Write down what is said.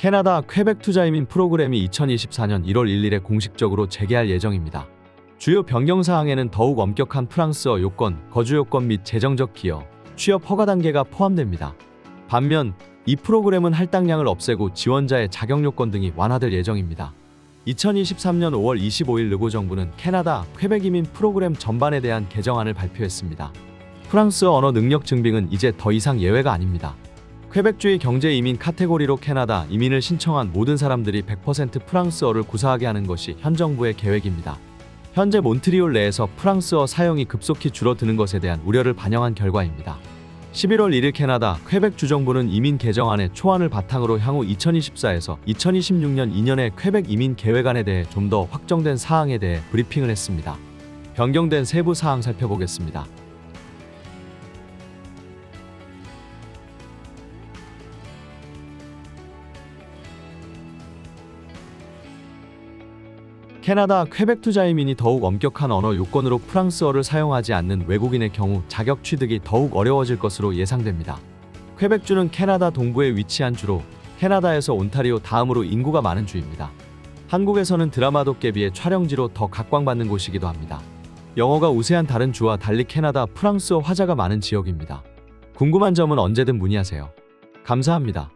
캐나다 퀘벡 투자이민 프로그램이 2024년 1월 1일에 공식적으로 재개할 예정입니다. 주요 변경 사항에는 더욱 엄격한 프랑스어 요건, 거주 요건 및 재정적 기여, 취업 허가 단계가 포함됩니다. 반면 이 프로그램은 할당량을 없애고 지원자의 자격 요건 등이 완화될 예정입니다. 2023년 5월 25일 르고 정부는 캐나다 퀘벡 이민 프로그램 전반에 대한 개정안을 발표했습니다. 프랑스어 언어 능력 증빙은 이제 더 이상 예외가 아닙니다. 퀘벡주의 경제 이민 카테고리로 캐나다 이민을 신청한 모든 사람들이 100% 프랑스어를 구사하게 하는 것이 현 정부의 계획입니다. 현재 몬트리올 내에서 프랑스어 사용이 급속히 줄어드는 것에 대한 우려를 반영한 결과입니다. 11월 1일 캐나다 퀘벡 주정부는 이민 개정안의 초안을 바탕으로 향후 2024에서 2026년 2년의 퀘벡 이민 계획안에 대해 좀 더 확정된 사항에 대해 브리핑을 했습니다. 변경된 세부 사항 살펴보겠습니다. 캐나다 퀘벡 투자이민이 더욱 엄격한 언어 요건으로 프랑스어를 사용하지 않는 외국인의 경우 자격 취득이 더욱 어려워질 것으로 예상됩니다. 퀘벡주는 캐나다 동부에 위치한 주로 캐나다에서 온타리오 다음으로 인구가 많은 주입니다. 한국에서는 드라마 도깨비의 촬영지로 더 각광받는 곳이기도 합니다. 영어가 우세한 다른 주와 달리 캐나다 프랑스어 화자가 많은 지역입니다. 궁금한 점은 언제든 문의하세요. 감사합니다.